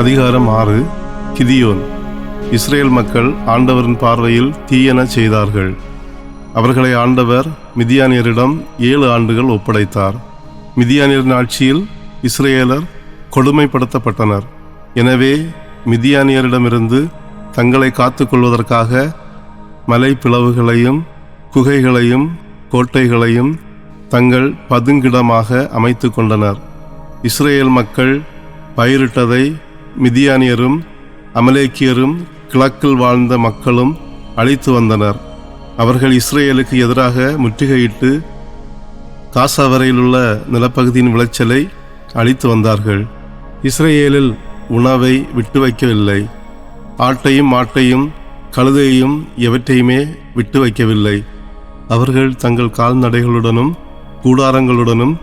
அதிகாரம் ஆறு கிதியோன். இஸ்ரேல் மக்கள் ஆண்டவரின் பார்வையில் தீயன செய்தார்கள். அவர்களை ஆண்டவர் மிதியானியரிடம் ஏழு ஆண்டுகள் ஒப்படைத்தார். மிதியானியரின் ஆட்சியில் இஸ்ரேலர் கொடுமைப்படுத்தப்பட்டனர். எனவே மிதியானியரிடமிருந்து தங்களை காத்துக்கொள்வதற்காக மலை பிளவுகளையும் குகைகளையும் கோட்டைகளையும் தங்கள் பதுங்கிடமாக அமைத்து கொண்டனர் இஸ்ரேல் மக்கள் பயிரிட்டதை மிதியானியரும் அமலேக்கியரும் கிழக்கில் வாழ்ந்த மக்களும் அழித்து வந்தனர். அவர்கள் இஸ்ரேலுக்கு எதிராக முற்றுகையிட்டு காசா வரையில் உள்ள நிலப்பகுதியின் விளைச்சலை அழித்து வந்தார்கள். இஸ்ரேலில் உணவை விட்டு வைக்கவில்லை. ஆட்டையும் மாட்டையும் கழுதையையும் எவற்றையுமே விட்டு வைக்கவில்லை. அவர்கள் தங்கள் கால்நடைகளுடனும் கூடாரங்களுடனும்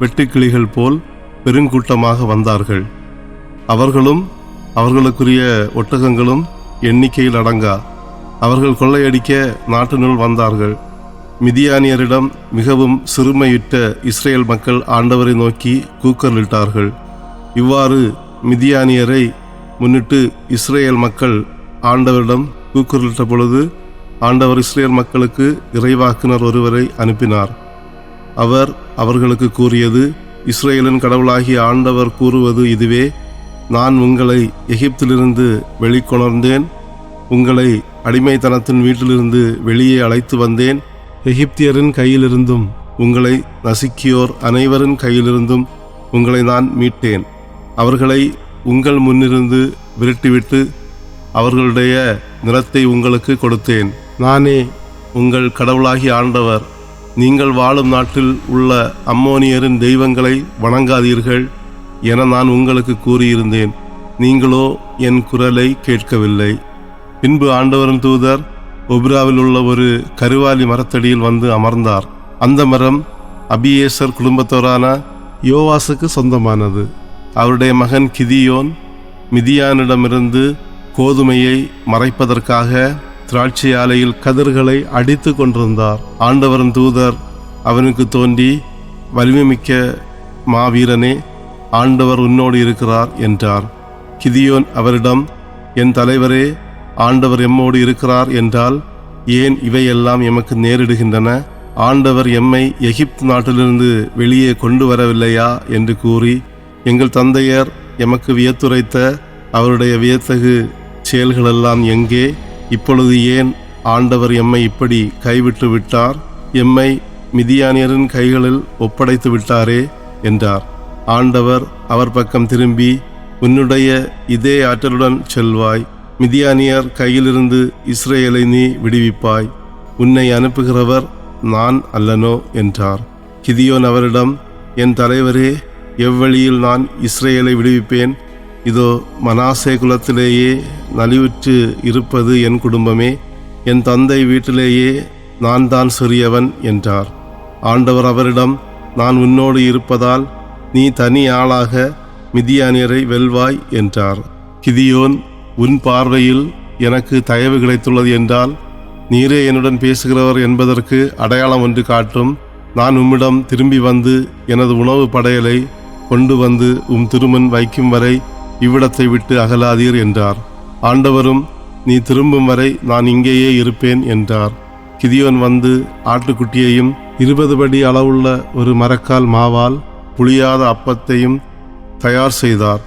வெட்டுக்கிளிகள் போல் பெருங்கூட்டமாக வந்தார்கள். அவர்களும் அவர்களுக்குரிய ஒட்டகங்களும் எண்ணிக்கையில் அடங்கா. அவர்கள் கொள்ளையடிக்க நாட்டினுள் வந்தார்கள். மிதியானியரிடம் மிகவும் சிறுமையிட்ட இஸ்ரேல் மக்கள் ஆண்டவரை நோக்கி கூக்கலிட்டார்கள் இவ்வாறு மிதியானியரை முன்னிட்டு இஸ்ரேல் மக்கள் ஆண்டவரிடம் கூக்குரலிட்ட பொழுது ஆண்டவர் இஸ்ரேல் மக்களுக்கு இறைவாக்குனர் ஒருவரை அனுப்பினார். அவர் அவர்களுக்கு கூறியது இஸ்ரேலின் கடவுளாகிய ஆண்டவர் கூறுவது இதுவே நான் உங்களை எகிப்திலிருந்து வெளிக்கொணர்ந்தேன். உங்களை அடிமைத்தனத்தின் வீட்டிலிருந்து வெளியே அழைத்து வந்தேன். எகிப்தியரின் கையிலிருந்தும் உங்களை நசுக்கியோர் அனைவரின் கையிலிருந்தும் உங்களை நான் மீட்டேன். அவர்களை உங்கள் முன்னிருந்து விரட்டிவிட்டு அவர்களுடைய நிலத்தை உங்களுக்கு கொடுத்தேன். நானே உங்கள் கடவுளாகி ஆண்டவர் நீங்கள் வாழும் நாட்டில் உள்ள அம்மோனியரின் தெய்வங்களை வணங்காதீர்கள். என நான் உங்களுக்கு கூறியிருந்தேன். நீங்களோ என் குரலை கேட்கவில்லை. பின்பு ஆண்டவரின் தூதர் ஒப்ராவில் உள்ள ஒரு கருவாலி மரத்தடியில் வந்து அமர்ந்தார். அந்த மரம் அபியேசர் குடும்பத்தோரான யோவாசுக்கு சொந்தமானது. அவருடைய மகன் கிதியோன் மிதியானிடமிருந்து கோதுமையை மறைப்பதற்காக திராட்சை ஆலையில் கதிர்களை அடித்து கொண்டிருந்தார். ஆண்டவரின் தூதர் அவனுக்கு தோன்றி வலிமைமிக்க மாவீரனே ஆண்டவர் உன்னோடு இருக்கிறார் என்றார். கிதியோன் அவரிடம் என் தலைவரே ஆண்டவர் எம்மோடு இருக்கிறார் என்றால் ஏன் இவையெல்லாம் எமக்கு நேரிடுகின்றன? ஆண்டவர் எம்மை எகிப்து நாட்டிலிருந்து வெளியே கொண்டு வரவில்லையா என்று கூறி எங்கள் தந்தையர் எமக்கு வியத்துரைத்த அவருடைய வியத்தகு செயல்களெல்லாம் எங்கே? இப்பொழுது ஏன் ஆண்டவர் எம்மை இப்படி கைவிட்டு விட்டார் எம்மை மிதியானியரின் கைகளில் ஒப்படைத்து விட்டாரே என்றார். ஆண்டவர் அவர் பக்கம் திரும்பி உன்னுடைய இதே ஆற்றலுடன் செல்வாய். மிதியானியர் கையிலிருந்து இஸ்ரேலை நீ விடுவிப்பாய். உன்னை அனுப்புகிறவர் நான் அல்லனோ? என்றார். கிதியோன் அவரிடம் என் தலைவரே எவ்வழியில் நான் இஸ்ரேலை விடுவிப்பேன்? இதோ மனாசே குலத்திலேயே நலிவுற்று இருப்பது என் குடும்பமே. என் தந்தை வீட்டிலேயே நான் தான் சிறியவன் என்றார். ஆண்டவர் அவரிடம் நான் உன்னோடு இருப்பதால் நீ தனி ஆளாக மிதியானியரை வெல்வாய் என்றார். கிதியோன் உன் பார்வையில் எனக்கு தயவு கிடைத்துள்ளது என்றால் நீரே என்னுடன் பேசுகிறவர் என்பதற்கு அடையாளம் ஒன்று காட்டும். நான் உம்மிடம் திரும்பி வந்து எனது உணவு படையலை கொண்டு வந்து உம் திருமன் வைக்கும் வரை இவ்விடத்தை விட்டு அகலாதீர் என்றார். ஆண்டவரும் நீ திரும்பும் வரை நான் இங்கேயே இருப்பேன் என்றார். கிதியோன் வந்து ஆட்டுக்குட்டியையும் இருபது படி அளவுள்ள ஒரு மரக்கால் மாவால் புளியாத அப்பத்தையும் தயார் செய்தார்.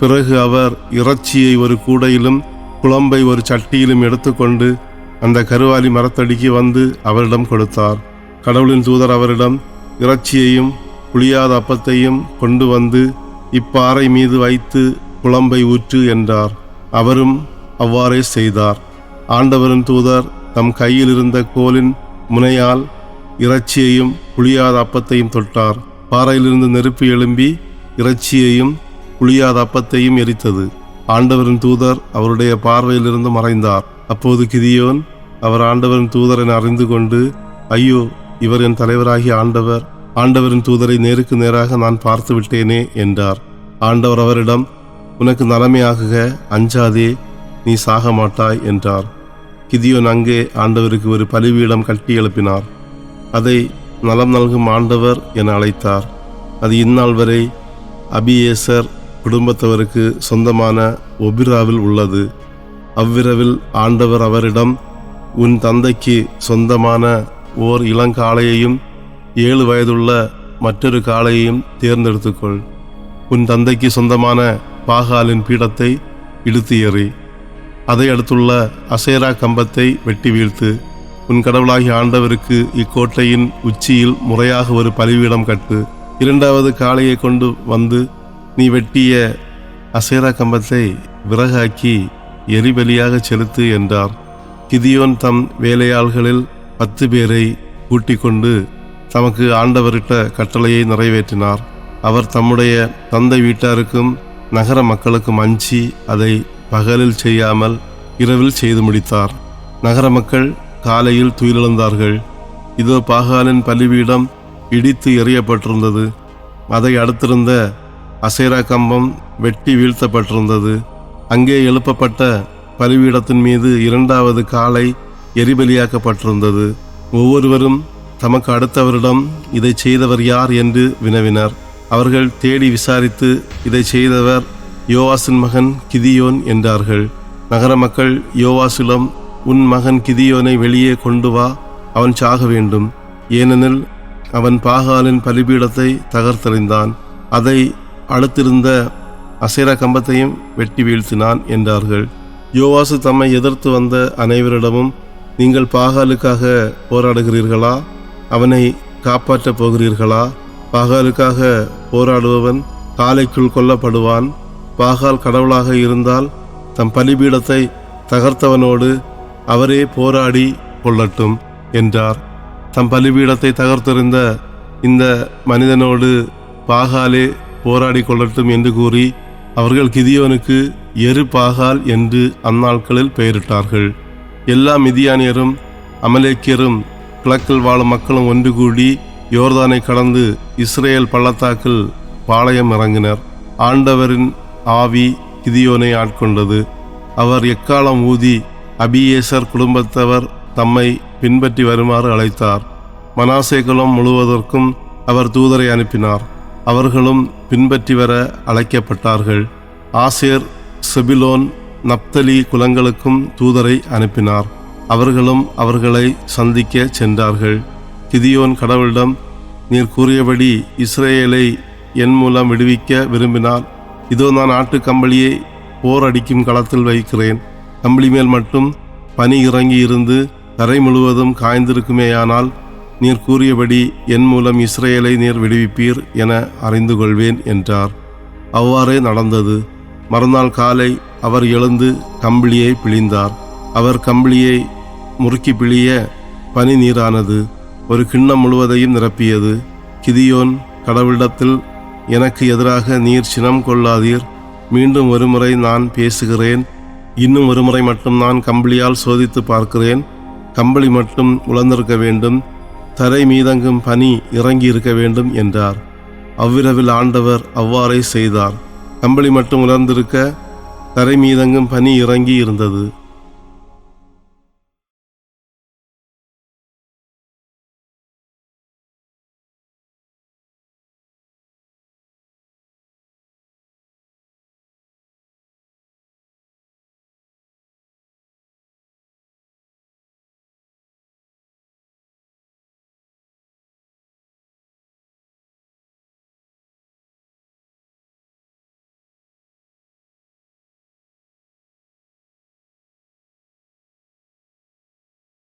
பிறகு அவர் இறைச்சியை ஒரு கூடையிலும் குழம்பை ஒரு சட்டியிலும் எடுத்துக்கொண்டு அந்த கருவாலி மரத்தடிக்கு வந்து அவரிடம் கொடுத்தார். கடவுளின் தூதர் அவரிடம் இறைச்சியையும் புளியாத அப்பத்தையும் கொண்டு வந்து இப்பாறை மீது வைத்து குழம்பை ஊற்று என்றார். அவரும் அவ்வாறே செய்தார். ஆண்டவரின் தூதர் தம் கையில் இருந்த கோலின் முனையால் இறைச்சியையும் புளியாத அப்பத்தையும் தொட்டார். பாறையிலிருந்து நெருப்பு எழும்பி இறைச்சியையும் புளியாத அப்பத்தையும் எரித்தது. ஆண்டவரின் தூதர் அவருடைய பார்வையிலிருந்து மறைந்தார். அப்போது கிதியோன் அவர் ஆண்டவரின் தூதர் என அறிந்து கொண்டு ஐயோ இவர் என் தலைவராகிய ஆண்டவர் ஆண்டவரின் தூதரை நேருக்கு நேராக நான் பார்த்து விட்டேனே என்றார். ஆண்டவர் அவரிடம் உனக்கு நலமையாகுக அஞ்சாதே நீ சாக மாட்டாய் என்றார். கிதியோன் அங்கே ஆண்டவருக்கு ஒரு பலிபீடம் கட்டி எழுப்பினார். அதை நலம் நல்கும் ஆண்டவர் என அழைத்தார். அது இந்நாள் வரை அபியேசர் குடும்பத்தவருக்கு சொந்தமான ஒபிராவில் உள்ளது. அவ்விரவில் ஆண்டவர் அவரிடம் உன் தந்தைக்கு சொந்தமான ஓர் இளங்காளையையும் ஏழு வயதுள்ள மற்றொரு காளையையும் தேர்ந்தெடுத்துக்கொள். உன் தந்தைக்கு சொந்தமான பாகாலின் பீடத்தை இழுத்து எறி அதை அடுத்துள்ள அசேரா கம்பத்தை வெட்டி வீழ்த்து உன் கடவுளாகிய ஆண்டவருக்கு இக்கோட்டையின் உச்சியில் முறையாக ஒரு பலிவீடம் கட்டு. இரண்டாவது காளையை கொண்டு வந்து நீ வெட்டிய அசேரா கம்பத்தை விறகாக்கி எரிபலியாக செலுத்து என்றார். கிதியோன் தம் வேலையாள்களில் பத்து பேரை கூட்டிக் கொண்டு தமக்கு ஆண்டவரிட்ட கட்டளையை நிறைவேற்றினார். அவர் தம்முடைய தந்தை வீட்டாருக்கும் நகர மக்களுக்கும் அஞ்சி அதை பகலில் செய்யாமல் இரவில் செய்து முடித்தார். நகர மக்கள் காலையில் துயிலிழந்தார்கள். இதோ பாகாலின் பலிபீடம் இடித்து எறியப்பட்டிருந்தது. அதை அடுத்திருந்த அசேரா கம்பம் வெட்டி வீழ்த்தப்பட்டிருந்தது. அங்கே எழுப்பப்பட்ட பலிபீடத்தின் மீது இரண்டாவது காலை எரிபலியாக்கப்பட்டிருந்தது. ஒவ்வொருவரும் தமக்கு அடுத்தவரிடம் இதை செய்தவர் யார் என்று வினவினர். அவர்கள் தேடி விசாரித்து இதை செய்தவர் யோவாசின் மகன் கிதியோன் என்றார்கள். நகர மக்கள் யோவாசிடம் உன் மகன் கிதியோனை வெளியே கொண்டு வா அவன் சாக வேண்டும். ஏனெனில் அவன் பாகாலின் பலிபீடத்தை தகர்த்தெறிந்தான். அதை அடுத்திருந்த அசேர கம்பத்தையும் வெட்டி வீழ்த்தினான் என்றார்கள். யோவாசு தம்மை எதிர்த்து வந்த அனைவரிடமும் நீங்கள் பாகாலுக்காக போராடுகிறீர்களா? அவனை காப்பாற்றப் போகிறீர்களா? பாகாலுக்காக போராடுபவன் காலைக்குள் கொல்லப்படுவான். பாகால் கடவுளாக இருந்தால் தம் பலிபீடத்தை தகர்த்தவனோடு அவரே போராடி கொள்ளட்டும் என்றார். தம் பலிபீடத்தை தகர்த்தெறிந்த இந்த மனிதனோடு பாகாலே போராடி கொள்ளட்டும் என்று கூறி அவர்கள் கிதியோனுக்கு எரு பாகால் என்று அந்நாட்களில் பெயரிட்டார்கள். எல்லா மிதியானியரும் அமலேக்கியரும் கிழக்கில் வாழும் மக்களும் ஒன்று கூடி யோர்தானை கடந்து இஸ்ரேல் பள்ளத்தாக்கில் பாளையம் இறங்கினர். ஆண்டவரின் ஆவி கிதியோனை ஆட்கொண்டது. அவர் எக்காலம் ஊதி அபியேசர் குடும்பத்தவர் தம்மை பின்பற்றி வருமாறு அழைத்தார். மனாசே குலம் முழுவதற்கும் அவர் தூதரை அனுப்பினார். அவர்களும் பின்பற்றி வர அழைக்கப்பட்டார்கள். ஆசேர் செபிலோன் நப்தலி குலங்களுக்கும் தூதரை அனுப்பினார். அவர்களும் அவர்களை சந்திக்க சென்றார்கள். கிதியோன் கடவுளிடம் நீர் கூறியபடி இஸ்ரேலை என் மூலம் விடுவிக்க விரும்பினால் இதோ நான் ஆட்டுக்கம்பளியை போர் அடிக்கும் களத்தில் வைக்கிறேன். கம்பளி மேல் மட்டும் பனி இறங்கி இருந்து தரை முழுவதும் காய்ந்திருக்குமேயானால் நீர் கூறியபடி என் மூலம் இஸ்ரேலை நீர் விடுவிப்பீர் என அறிந்து கொள்வேன் என்றார். அவ்வாறே நடந்தது. மறுநாள் காலை அவர் எழுந்து கம்பளியை பிழிந்தார். அவர் கம்பளியை முறுக்கி பிழிய பனி நீரானது. ஒரு கிண்ணம் முழுவதையும் நிரப்பியது. கிதியோன் கடவுளிடத்தில் எனக்கு எதிராக நீர் சினம் கொள்ளாதீர். மீண்டும் ஒருமுறை நான் பேசுகிறேன். இன்னும் ஒருமுறை மட்டும் நான் கம்பளியால் சோதித்து பார்க்கிறேன். கம்பளி மட்டும் உலர்ந்திருக்க வேண்டும். தரை மீதங்கும் பனி இறங்கி இருக்க வேண்டும் என்றார். அவ்விரவில் ஆண்டவர் அவ்வாறே செய்தார். கம்பளி மட்டும் உலர்ந்திருக்க தரை மீதங்கும் பனி இறங்கி இருந்தது